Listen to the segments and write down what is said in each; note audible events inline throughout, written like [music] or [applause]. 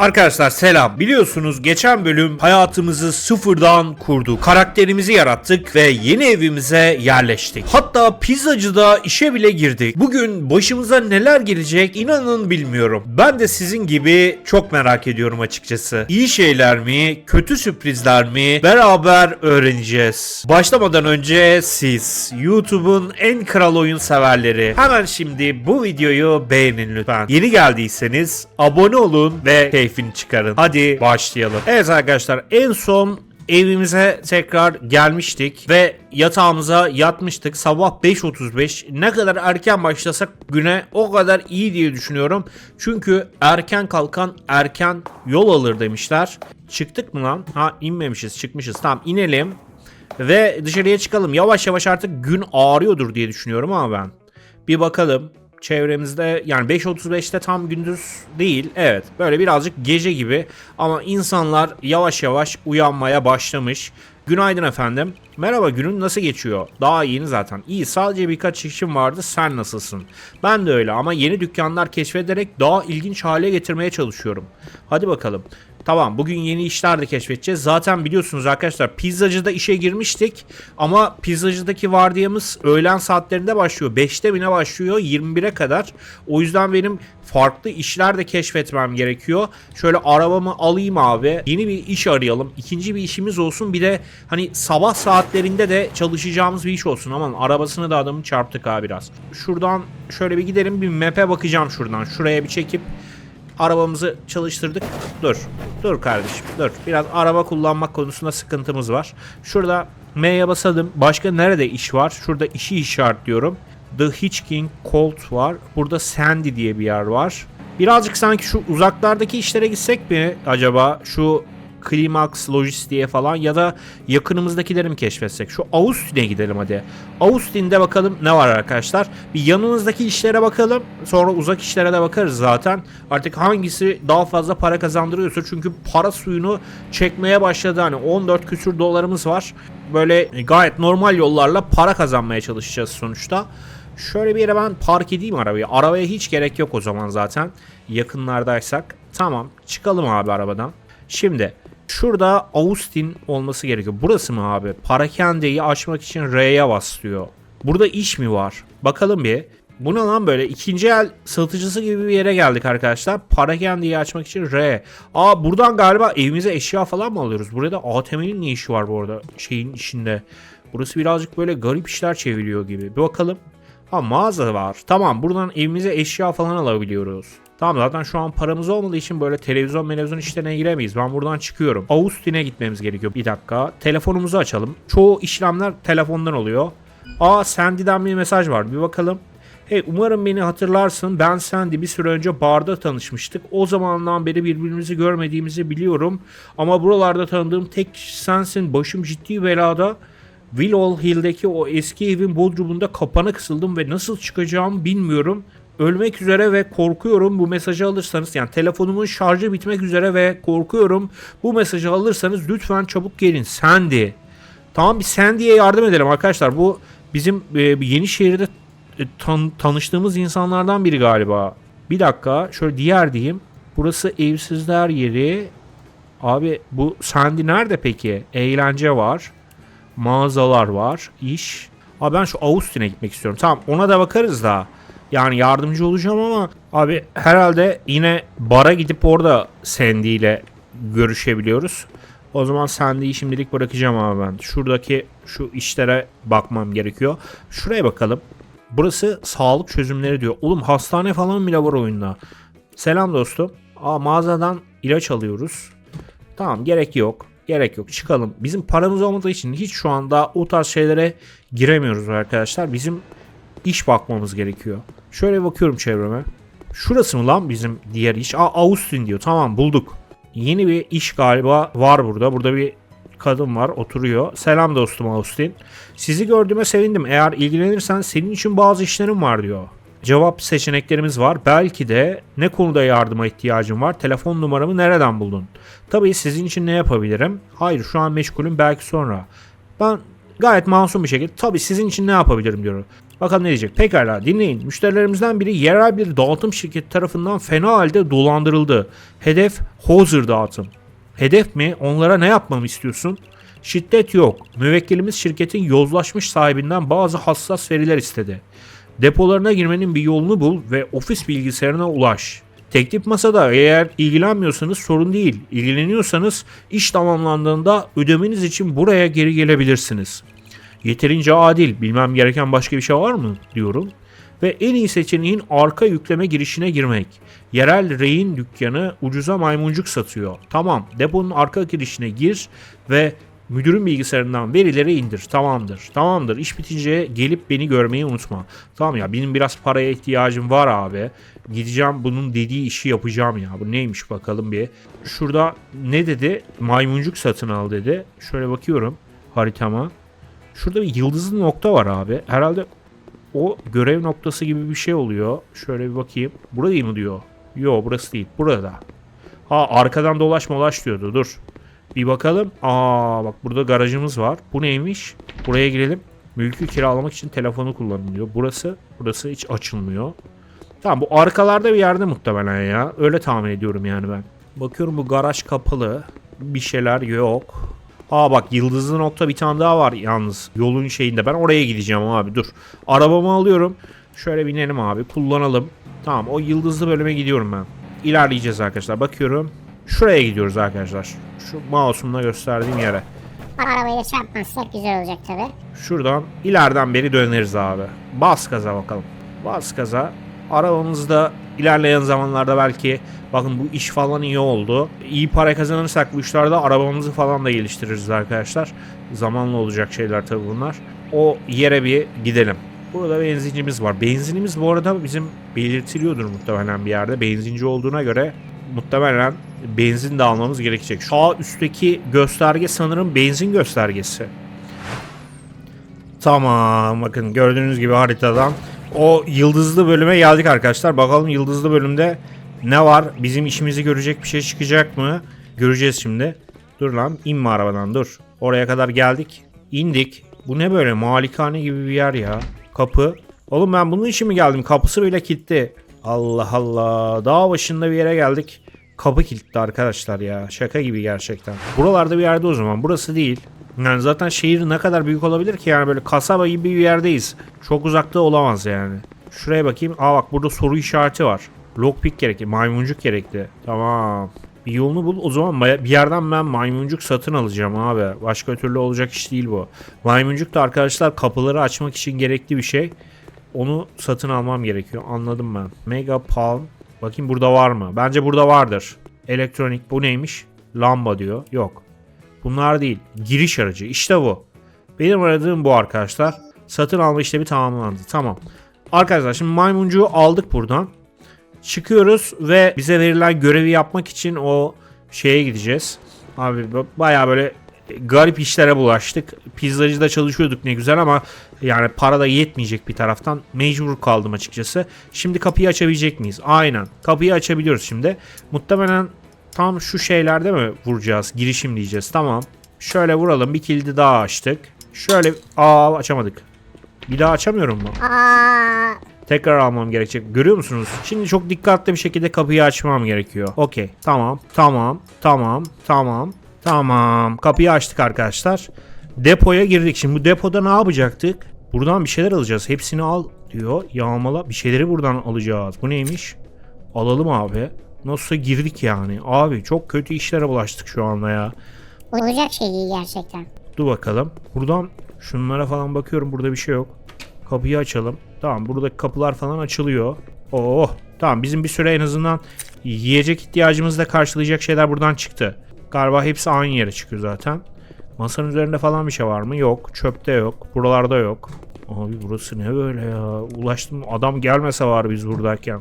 Arkadaşlar selam. Biliyorsunuz geçen bölüm hayatımızı sıfırdan kurduk. Karakterimizi yarattık ve yeni evimize yerleştik. Hatta pizzacıda işe bile girdik. Bugün başımıza neler gelecek inanın bilmiyorum. Ben de sizin gibi çok merak ediyorum açıkçası. İyi şeyler mi, kötü sürprizler mi beraber öğreneceğiz. Başlamadan önce siz YouTube'un en kral oyun severleri hemen şimdi bu videoyu beğenin lütfen. Yeni geldiyseniz abone olun ve keyfini çıkarın. Hadi başlayalım. Evet arkadaşlar en son evimize tekrar gelmiştik ve yatağımıza yatmıştık. Sabah 5.35 ne kadar erken başlasak güne o kadar iyi diye düşünüyorum. Çünkü erken kalkan erken yol alır demişler. Çıktık mı lan? Ha inmemişiz çıkmışız. Tamam inelim ve dışarıya çıkalım. Yavaş yavaş artık gün ağrıyordur diye düşünüyorum ama ben. Bir bakalım çevremizde yani 5.35'te tam gündüz değil. Evet böyle birazcık gece gibi ama insanlar yavaş yavaş uyanmaya başlamış. Günaydın efendim. Merhaba günün nasıl geçiyor? Daha yeni zaten. İyi sadece birkaç işim vardı sen nasılsın? Ben de öyle ama yeni dükkanlar keşfederek daha ilginç hale getirmeye çalışıyorum. Hadi bakalım. Tamam bugün yeni işler de keşfedeceğiz. Zaten biliyorsunuz arkadaşlar pizzacıda işe girmiştik. Ama pizzacıdaki vardiyamız öğlen saatlerinde başlıyor. 5'te bine başlıyor 21'e kadar. O yüzden benim farklı işler de keşfetmem gerekiyor. Şöyle arabamı alayım abi. Yeni bir iş arayalım. İkinci bir işimiz olsun. Bir de hani sabah saatlerinde de çalışacağımız bir iş olsun. Aman arabasını da adamın çarptık abi biraz. Şuradan şöyle bir gidelim bir map'e bakacağım şuradan. Şuraya bir çekip arabamızı çalıştırdık. Dur. Dur kardeşim. Dur. Biraz araba kullanmak konusunda sıkıntımız var. Şurada M'ye basalım. Başka nerede iş var? Şurada işi işaretliyorum. The Hitchking Colt var. Burada Sandy diye bir yer var. Birazcık sanki şu uzaklardaki işlere gitsek mi acaba? Şu Climax Logistiğe falan ya da yakınımızdakileri mi keşfetsek? Şu Austin'e gidelim hadi. Austin'de bakalım ne var arkadaşlar. Bir yanımızdaki işlere bakalım. Sonra uzak işlere de bakarız zaten. Artık hangisi daha fazla para kazandırıyorsa. Çünkü para suyunu çekmeye başladı. Hani 14 küsür dolarımız var. Böyle gayet normal yollarla para kazanmaya çalışacağız sonuçta. Şöyle bir yere ben park edeyim arabayı. Arabaya hiç gerek yok o zaman zaten. Yakınlardaysak. Tamam çıkalım abi arabadan. Şimdi şurada Austin olması gerekiyor. Burası mı abi? Parakendeyi açmak için R'ye baslıyor. Burada iş mi var? Bakalım bir. Bu ne lan böyle? İkinci el satıcısı gibi bir yere geldik arkadaşlar. Parakendeyi açmak için R. Aa buradan galiba evimize eşya falan mı alıyoruz? Burada ATM'nin ne işi var bu arada şeyin içinde? Burası birazcık böyle garip işler çeviriyor gibi. Bir bakalım. Ha mağaza var. Tamam buradan evimize eşya falan alabiliyoruz. Tamam zaten şu an paramız olmadığı için böyle televizyon televizyon işlerine giremeyiz. Ben buradan çıkıyorum. Austin'e gitmemiz gerekiyor. Bir dakika. Telefonumuzu açalım. Çoğu işlemler telefondan oluyor. Aa Sandy'den bir mesaj var. Bir bakalım. Hey umarım beni hatırlarsın. Ben Sandy bir süre önce barda tanışmıştık. O zamandan beri birbirimizi görmediğimizi biliyorum. Ama buralarda tanıdığım tek kişi sensin. Başım ciddi belada. Willow Hill'deki o eski evin bodrumunda kapana kısıldım ve nasıl çıkacağımı bilmiyorum. Ölmek üzere ve korkuyorum bu mesajı alırsanız yani telefonumun şarjı bitmek üzere ve korkuyorum bu mesajı alırsanız lütfen çabuk gelin Sandy. Tamam bir Sandy'ye yardım edelim arkadaşlar bu bizim e, yeni şehirde e, tan- tanıştığımız insanlardan biri galiba. Bir dakika şöyle diğer diyeyim. Burası evsizler yeri. Abi bu Sandy nerede peki? Eğlence var mağazalar var, iş. Abi ben şu Austin'e gitmek istiyorum. Tamam ona da bakarız da. Yani yardımcı olacağım ama abi herhalde yine bara gidip orada Sandy ile görüşebiliyoruz. O zaman Sandy'yi şimdilik bırakacağım abi ben. Şuradaki şu işlere bakmam gerekiyor. Şuraya bakalım. Burası sağlık çözümleri diyor. Oğlum hastane falan bile var oyunda. Selam dostum. Aa mağazadan ilaç alıyoruz. Tamam gerek yok. Gerek yok çıkalım. Bizim paramız olmadığı için hiç şu anda o tarz şeylere giremiyoruz arkadaşlar. Bizim iş bakmamız gerekiyor. Şöyle bakıyorum çevreme. Şurası mı lan bizim diğer iş? Aa Austin diyor. Tamam bulduk. Yeni bir iş galiba var burada. Burada bir kadın var oturuyor. Selam dostum Austin. Sizi gördüğüme sevindim. Eğer ilgilenirsen senin için bazı işlerim var diyor. Cevap seçeneklerimiz var. Belki de ne konuda yardıma ihtiyacın var? Telefon numaramı nereden buldun? Tabii sizin için ne yapabilirim? Hayır şu an meşgulüm belki sonra. Ben Gayet masum bir şekilde tabii sizin için ne yapabilirim diyorum. Bakalım ne diyecek. Pekala dinleyin. Müşterilerimizden biri yerel bir dağıtım şirketi tarafından fena halde dolandırıldı. Hedef Hozer dağıtım. Hedef mi? Onlara ne yapmamı istiyorsun? Şiddet yok. Müvekkilimiz şirketin yozlaşmış sahibinden bazı hassas veriler istedi. Depolarına girmenin bir yolunu bul ve ofis bilgisayarına ulaş. Teklif masada eğer ilgilenmiyorsanız sorun değil. İlgileniyorsanız iş tamamlandığında ödemeniz için buraya geri gelebilirsiniz. Yeterince adil, bilmem gereken başka bir şey var mı diyorum. Ve en iyi seçeneğin arka yükleme girişine girmek. Yerel rehin dükkanı ucuza maymuncuk satıyor. Tamam, deponun arka girişine gir ve müdürün bilgisayarından verileri indir. Tamamdır. Tamamdır. İş bitince gelip beni görmeyi unutma. Tamam ya benim biraz paraya ihtiyacım var abi. Gideceğim bunun dediği işi yapacağım ya. Bu neymiş bakalım bir. Şurada ne dedi? Maymuncuk satın al dedi. Şöyle bakıyorum haritama. Şurada bir yıldızlı nokta var abi. Herhalde o görev noktası gibi bir şey oluyor. Şöyle bir bakayım. Burayı mı diyor? Yo burası değil. Burada. Ha arkadan dolaş molaş diyordu. Dur. Bir bakalım. Aa bak burada garajımız var. Bu neymiş? Buraya girelim. Mülkü kiralamak için telefonu kullanılıyor. Burası, burası hiç açılmıyor. Tamam bu arkalarda bir yerde muhtemelen ya. Öyle tahmin ediyorum yani ben. Bakıyorum bu garaj kapalı. Bir şeyler yok. Aa bak yıldızlı nokta bir tane daha var yalnız. Yolun şeyinde. Ben oraya gideceğim abi dur. Arabamı alıyorum. Şöyle binelim abi. Kullanalım. Tamam o yıldızlı bölüme gidiyorum ben. İlerleyeceğiz arkadaşlar. Bakıyorum. Şuraya gidiyoruz arkadaşlar. Şu mouse'umla gösterdiğim yere. Arabayla çarpmazsak güzel olacak tabi. Şuradan ileriden beri döneriz abi. Bas gaza bakalım. Bas gaza. Arabamızda ilerleyen zamanlarda belki bakın bu iş falan iyi oldu. İyi para kazanırsak bu işlerde arabamızı falan da geliştiririz arkadaşlar. Zamanla olacak şeyler tabi bunlar. O yere bir gidelim. Burada benzincimiz var. Benzinimiz bu arada bizim belirtiliyordur muhtemelen bir yerde. Benzinci olduğuna göre muhtemelen benzin de almamız gerekecek. Sağ üstteki gösterge sanırım benzin göstergesi. Tamam bakın gördüğünüz gibi haritadan o yıldızlı bölüme geldik arkadaşlar. Bakalım yıldızlı bölümde ne var? Bizim işimizi görecek bir şey çıkacak mı? Göreceğiz şimdi. Dur lan inme arabadan dur. Oraya kadar geldik. İndik. Bu ne böyle malikane gibi bir yer ya. Kapı. Oğlum ben bunun için mi geldim? Kapısı bile kilitli. Allah Allah. Dağ başında bir yere geldik. Kapı kilitli arkadaşlar ya. Şaka gibi gerçekten. Buralarda bir yerde o zaman. Burası değil. Yani zaten şehir ne kadar büyük olabilir ki yani böyle kasaba gibi bir yerdeyiz. Çok uzakta olamaz yani. Şuraya bakayım. Aa bak burada soru işareti var. Lockpick gerekli. Maymuncuk gerekli. Tamam. Bir yolunu bul. O zaman bir yerden ben maymuncuk satın alacağım abi. Başka türlü olacak iş değil bu. Maymuncuk da arkadaşlar kapıları açmak için gerekli bir şey. Onu satın almam gerekiyor. Anladım ben. Mega Palm. Bakayım burada var mı? Bence burada vardır. Elektronik. Bu neymiş? Lamba diyor. Yok. Bunlar değil. Giriş aracı. İşte bu. Benim aradığım bu arkadaşlar. Satın alma işlemi tamamlandı. Tamam. Arkadaşlar şimdi maymuncuğu aldık buradan. Çıkıyoruz ve bize verilen görevi yapmak için o şeye gideceğiz. Abi ba- bayağı böyle garip işlere bulaştık. Pizzacıda çalışıyorduk ne güzel ama yani para da yetmeyecek bir taraftan. Mecbur kaldım açıkçası. Şimdi kapıyı açabilecek miyiz? Aynen. Kapıyı açabiliyoruz şimdi. Muhtemelen tam şu şeylerde mi vuracağız? Girişim diyeceğiz. Tamam. Şöyle vuralım. Bir kilidi daha açtık. Şöyle aa açamadık. Bir daha açamıyorum mu? Aa, Tekrar almam gerekecek. Görüyor musunuz? Şimdi çok dikkatli bir şekilde kapıyı açmam gerekiyor. Okey. Tamam. Tamam. Tamam. Tamam. Tamam. Kapıyı açtık arkadaşlar. Depoya girdik. Şimdi bu depoda ne yapacaktık? Buradan bir şeyler alacağız. Hepsini al diyor. Yağmala. Bir şeyleri buradan alacağız. Bu neymiş? Alalım abi. Nasılsa girdik yani. Abi çok kötü işlere bulaştık şu anda ya. olacak şey değil gerçekten. Dur bakalım. Buradan şunlara falan bakıyorum. Burada bir şey yok. Kapıyı açalım. Tamam buradaki kapılar falan açılıyor. Oh tamam bizim bir süre en azından yiyecek ihtiyacımızı da karşılayacak şeyler buradan çıktı. Galiba hepsi aynı yere çıkıyor zaten. Masanın üzerinde falan bir şey var mı? Yok. Çöpte yok. Buralarda yok. Abi burası ne böyle ya? Ulaştım. Adam gelmese var biz buradayken.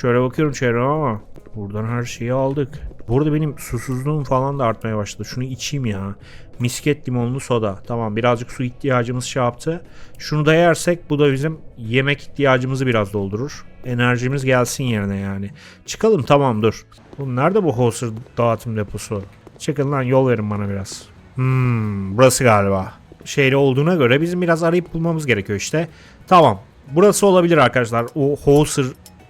Şöyle bakıyorum çevreme ama buradan her şeyi aldık. Burada benim susuzluğum falan da artmaya başladı. Şunu içeyim ya. Misket limonlu soda. Tamam birazcık su ihtiyacımız şey yaptı. Şunu da yersek bu da bizim yemek ihtiyacımızı biraz doldurur. Enerjimiz gelsin yerine yani. Çıkalım tamam dur. Oğlum nerede bu Hoser dağıtım deposu? Çıkın lan yol verin bana biraz. Hmm, burası galiba. şeyli olduğuna göre bizim biraz arayıp bulmamız gerekiyor işte. Tamam. Burası olabilir arkadaşlar. O Hauser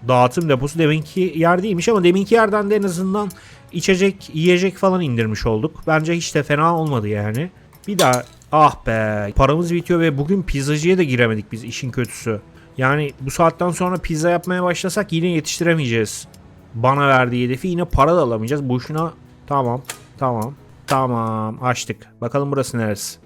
dağıtım deposu deminki yer değilmiş ama deminki yerden de en azından içecek, yiyecek falan indirmiş olduk. Bence hiç de fena olmadı yani. Bir daha ah be paramız bitiyor ve bugün pizzacıya da giremedik biz işin kötüsü. Yani bu saatten sonra pizza yapmaya başlasak yine yetiştiremeyeceğiz. Bana verdiği hedefi yine para da alamayacağız. Boşuna tamam tamam tamam açtık. Bakalım burası neresi?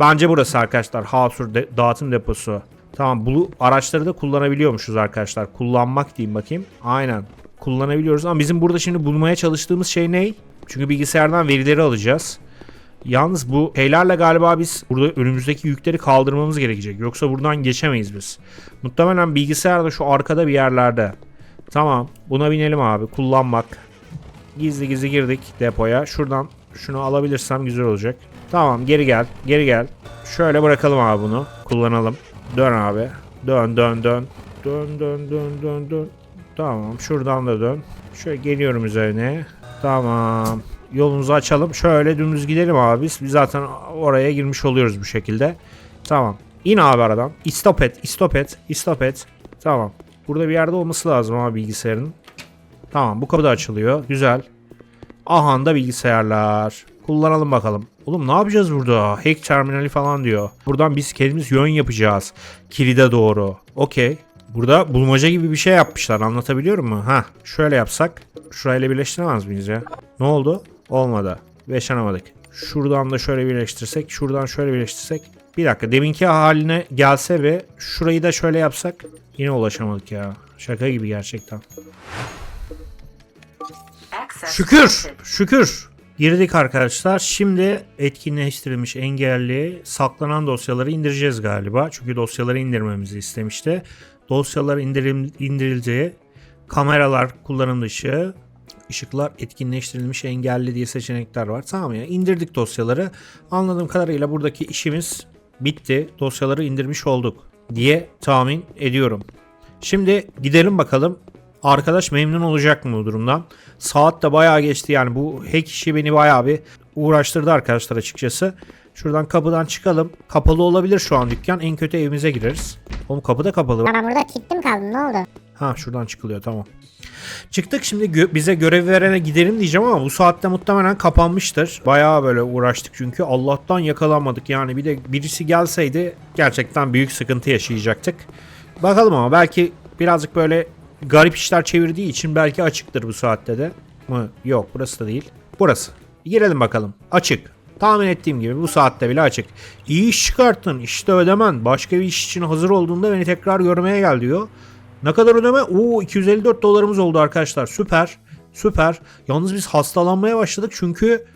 Bence burası arkadaşlar. Hasur de- dağıtım deposu. Tamam bu araçları da kullanabiliyormuşuz arkadaşlar. Kullanmak diyeyim bakayım. Aynen. Kullanabiliyoruz ama bizim burada şimdi bulmaya çalıştığımız şey ne? Çünkü bilgisayardan verileri alacağız. Yalnız bu şeylerle galiba biz burada önümüzdeki yükleri kaldırmamız gerekecek. Yoksa buradan geçemeyiz biz. Muhtemelen bilgisayar da şu arkada bir yerlerde. Tamam buna binelim abi. Kullanmak. Gizli gizli girdik depoya. Şuradan şunu alabilirsem güzel olacak. Tamam geri gel. Geri gel. Şöyle bırakalım abi bunu. Kullanalım. Dön abi. Dön dön dön. Dön dön dön dön dön. Tamam şuradan da dön. Şöyle geliyorum üzerine. Tamam. Yolumuzu açalım. Şöyle dümdüz gidelim abi biz. Zaten oraya girmiş oluyoruz bu şekilde. Tamam. İn abi aradan. İstop et. İstop et. İstop et. Tamam. Burada bir yerde olması lazım abi bilgisayarın. Tamam bu kapı da açılıyor. Güzel. Aha da bilgisayarlar. Kullanalım bakalım. Oğlum ne yapacağız burada? Hack terminali falan diyor. Buradan biz kendimiz yön yapacağız. Kilide doğru. Okey. Burada bulmaca gibi bir şey yapmışlar. Anlatabiliyor mu? Ha, şöyle yapsak. Şurayla birleştiremez miyiz ya? Ne oldu? Olmadı. Yaşanamadık. Şuradan da şöyle birleştirsek. Şuradan şöyle birleştirsek. Bir dakika. Deminki haline gelse ve şurayı da şöyle yapsak. Yine ulaşamadık ya. Şaka gibi gerçekten. Şükür, şükür. Girdik arkadaşlar. Şimdi etkinleştirilmiş engelli saklanan dosyaları indireceğiz galiba. Çünkü dosyaları indirmemizi istemişti. Dosyalar indirim, indirildi. Kameralar kullanım dışı. ışıklar etkinleştirilmiş engelli diye seçenekler var. Tamam ya indirdik dosyaları. Anladığım kadarıyla buradaki işimiz bitti. Dosyaları indirmiş olduk diye tahmin ediyorum. Şimdi gidelim bakalım arkadaş memnun olacak mı bu durumdan? Saat de bayağı geçti yani bu hack işi beni bayağı bir uğraştırdı arkadaşlar açıkçası. Şuradan kapıdan çıkalım. Kapalı olabilir şu an dükkan. En kötü evimize gireriz. Oğlum kapı da kapalı. Ben burada kilitli mi kaldım ne oldu? Ha şuradan çıkılıyor tamam. Çıktık şimdi gö- bize görev verene gidelim diyeceğim ama bu saatte muhtemelen kapanmıştır. Bayağı böyle uğraştık çünkü Allah'tan yakalanmadık. Yani bir de birisi gelseydi gerçekten büyük sıkıntı yaşayacaktık. Bakalım ama belki birazcık böyle garip işler çevirdiği için belki açıktır bu saatte de. Mı? Yok burası da değil. Burası. Girelim bakalım. Açık. Tahmin ettiğim gibi bu saatte bile açık. İyi iş çıkarttın. İşte ödemen. Başka bir iş için hazır olduğunda beni tekrar görmeye gel diyor. Ne kadar ödeme? Oo 254 dolarımız oldu arkadaşlar. Süper. Süper. Yalnız biz hastalanmaya başladık çünkü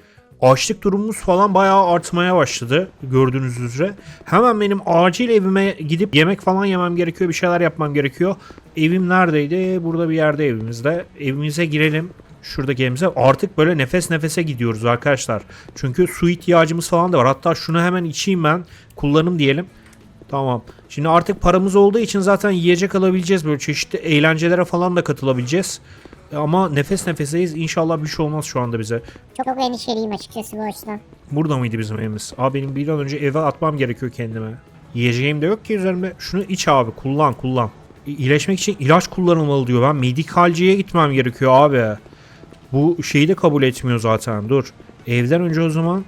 açlık durumumuz falan bayağı artmaya başladı gördüğünüz üzere. Hemen benim acil evime gidip yemek falan yemem gerekiyor. Bir şeyler yapmam gerekiyor. Evim neredeydi? Burada bir yerde evimizde. Evimize girelim. Şuradaki evimize artık böyle nefes nefese gidiyoruz arkadaşlar. Çünkü su ihtiyacımız falan da var. Hatta şunu hemen içeyim ben. Kullanım diyelim. Tamam. Şimdi artık paramız olduğu için zaten yiyecek alabileceğiz. Böyle çeşitli eğlencelere falan da katılabileceğiz. Ama nefes nefeseyiz. İnşallah bir şey olmaz şu anda bize. Çok çok endişeliyim açıkçası bu açıdan. Burada mıydı bizim evimiz? Abi benim bir an önce eve atmam gerekiyor kendime. Yiyeceğim de yok ki üzerimde. Şunu iç abi kullan kullan. İyileşmek için ilaç kullanılmalı diyor. Ben medikalciye gitmem gerekiyor abi. Bu şeyi de kabul etmiyor zaten. Dur. Evden önce o zaman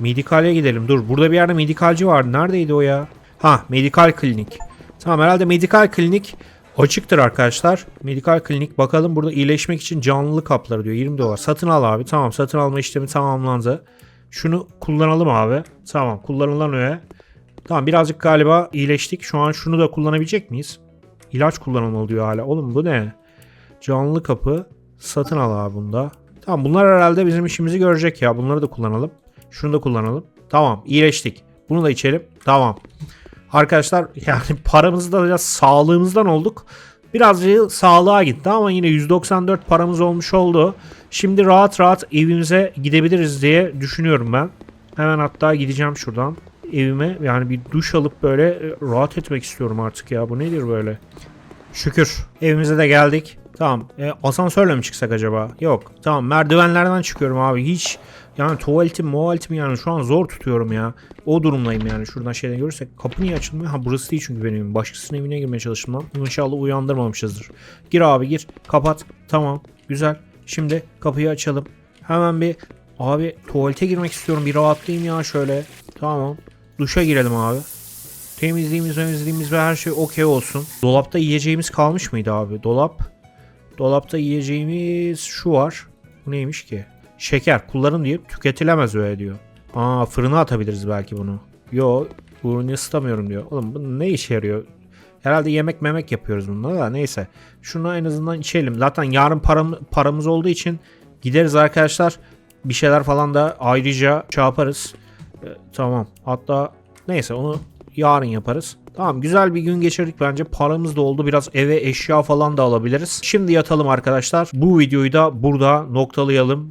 medikale gidelim. Dur. Burada bir yerde medikalci vardı. Neredeydi o ya? Ha medikal klinik. Tamam herhalde medikal klinik açıktır arkadaşlar. Medikal klinik bakalım burada iyileşmek için canlılık kapları diyor 20 dolar. Satın al abi. Tamam satın alma işlemi tamamlandı. Şunu kullanalım abi. Tamam kullanılan öğe. Tamam birazcık galiba iyileştik. Şu an şunu da kullanabilecek miyiz? İlaç kullanılmalı diyor hala. Oğlum bu ne? Canlı kapı. Satın al abi bunda. Tamam bunlar herhalde bizim işimizi görecek ya. Bunları da kullanalım. Şunu da kullanalım. Tamam iyileştik. Bunu da içelim. Tamam. Arkadaşlar yani [laughs] paramızda biraz sağlığımızdan olduk. Birazcık sağlığa gitti ama yine 194 paramız olmuş oldu. Şimdi rahat rahat evimize gidebiliriz diye düşünüyorum ben. Hemen hatta gideceğim şuradan evime. Yani bir duş alıp böyle e, rahat etmek istiyorum artık ya. Bu nedir böyle? Şükür evimize de geldik. Tamam. E, asansörle mi çıksak acaba? Yok. Tamam merdivenlerden çıkıyorum abi. Hiç yani tuvaletim muvaletim yani şu an zor tutuyorum ya. O durumdayım yani. Şuradan şeyden görürsek. Kapı niye açılmıyor? Ha burası değil çünkü benim. Başkasının evine girmeye çalıştım lan. İnşallah uyandırmamışızdır. Gir abi gir. Kapat. Tamam. Güzel. Şimdi kapıyı açalım. Hemen bir abi tuvalete girmek istiyorum. Bir rahatlayayım ya şöyle. Tamam. Duşa girelim abi. Temizliğimiz temizliğimiz ve her şey okey olsun. Dolapta yiyeceğimiz kalmış mıydı abi? Dolap. Dolapta yiyeceğimiz şu var. Bu neymiş ki? Şeker. Kullanım diye tüketilemez öyle diyor. Aa fırına atabiliriz belki bunu. Yo bunu ısıtamıyorum diyor. Oğlum bu ne işe yarıyor? Herhalde yemek memek yapıyoruz bununla da neyse. Şunu en azından içelim. Zaten yarın param, paramız olduğu için gideriz arkadaşlar. Bir şeyler falan da ayrıca şey yaparız. Ee, tamam. Hatta neyse onu yarın yaparız. Tamam güzel bir gün geçirdik bence. Paramız da oldu. Biraz eve eşya falan da alabiliriz. Şimdi yatalım arkadaşlar. Bu videoyu da burada noktalayalım.